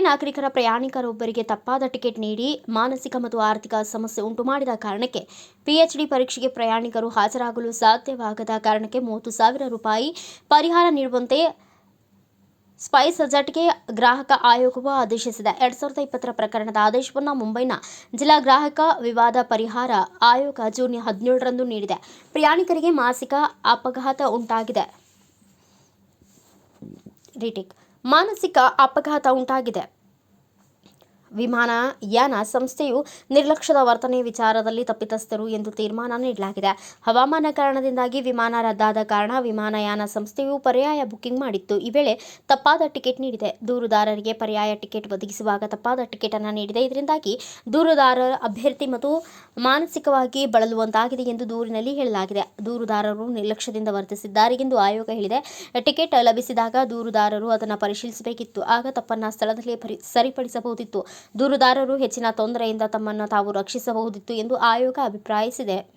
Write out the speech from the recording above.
ನಾಗರಿಕರ ಪ್ರಯಾಣಿಕರೊಬ್ಬರಿಗೆ ತಪ್ಪಾದ ಟಿಕೆಟ್ ನೀಡಿ ಮಾನಸಿಕ ಮತ್ತು ಆರ್ಥಿಕ ಸಮಸ್ಯೆ ಉಂಟು ಮಾಡಿದ ಕಾರಣಕ್ಕೆ ಪಿಎಚ್ಡಿ ಪರೀಕ್ಷೆಗೆ ಪ್ರಯಾಣಿಕರು ಹಾಜರಾಗಲು ಸಾಧ್ಯವಾಗದ ಕಾರಣಕ್ಕೆ ಮೂವತ್ತು ಸಾವಿರ ರೂಪಾಯಿ ಪರಿಹಾರ ನೀಡುವಂತೆ ಸ್ಪೈಸ್ ರೆಸಾರ್ಟ್ಗೆ ಗ್ರಾಹಕ ಆಯೋಗವು ಆದೇಶಿಸಿದೆ. ಎರಡ್ ಸಾವಿರದ ಇಪ್ಪತ್ತರ ಪ್ರಕರಣದ ಆದೇಶವನ್ನು ಮುಂಬೈನ ಜಿಲ್ಲಾ ಗ್ರಾಹಕ ವಿವಾದ ಪರಿಹಾರ ಆಯೋಗ ಜೂನ್ ಹದಿನೇಳರಂದು ನೀಡಿದೆ. ಪ್ರಯಾಣಿಕರಿಗೆ ಮಾಸಿಕ ಅಪಘಾತ ಉಂಟಾಗಿದೆ. ಮಾನಸಿಕ ಅಪಘಾತ ಉಂಟಾಗಿದೆ. ವಿಮಾನಯಾನ ಸಂಸ್ಥೆಯು ನಿರ್ಲಕ್ಷ್ಯದ ವರ್ತನೆ ವಿಚಾರದಲ್ಲಿ ತಪ್ಪಿತಸ್ಥರು ಎಂದು ತೀರ್ಮಾನ ನೀಡಲಾಗಿದೆ. ಹವಾಮಾನ ಕಾರಣದಿಂದಾಗಿ ವಿಮಾನ ರದ್ದಾದ ಕಾರಣ ವಿಮಾನಯಾನ ಸಂಸ್ಥೆಯು ಪರ್ಯಾಯ ಬುಕ್ಕಿಂಗ್ ಮಾಡಿತ್ತು. ಈ ವೇಳೆ ತಪ್ಪಾದ ಟಿಕೆಟ್ ನೀಡಿದೆ. ದೂರುದಾರರಿಗೆ ಪರ್ಯಾಯ ಟಿಕೆಟ್ ಒದಗಿಸುವಾಗ ತಪ್ಪಾದ ಟಿಕೆಟ್ ಅನ್ನು ನೀಡಿದೆ. ಇದರಿಂದಾಗಿ ದೂರುದಾರ ಅಭ್ಯರ್ಥಿ ಮತ್ತು ಮಾನಸಿಕವಾಗಿ ಬಳಲುವಂತಾಗಿದೆ ಎಂದು ದೂರಿನಲ್ಲಿ ಹೇಳಲಾಗಿದೆ. ದೂರುದಾರರು ನಿರ್ಲಕ್ಷ್ಯದಿಂದ ವರ್ತಿಸಿದ್ದಾರೆ ಎಂದು ಆಯೋಗ ಹೇಳಿದೆ. ಟಿಕೆಟ್ ಲಭಿಸಿದಾಗ ದೂರುದಾರರು ಅದನ್ನು ಪರಿಶೀಲಿಸಬೇಕಿತ್ತು. ಆಗ ತಪ್ಪನ್ನ ಸ್ಥಳದಲ್ಲಿ ಸರಿಪಡಿಸಬಹುದಿತ್ತು. ದೂರುದಾರರು ಹೆಚ್ಚಿನ ತೊಂದರೆಯಿಂದ ತಮ್ಮನ್ನು ತಾವು ರಕ್ಷಿಸಬಹುದಿತ್ತು ಎಂದು ಆಯೋಗ ಅಭಿಪ್ರಾಯಿಸಿದೆ.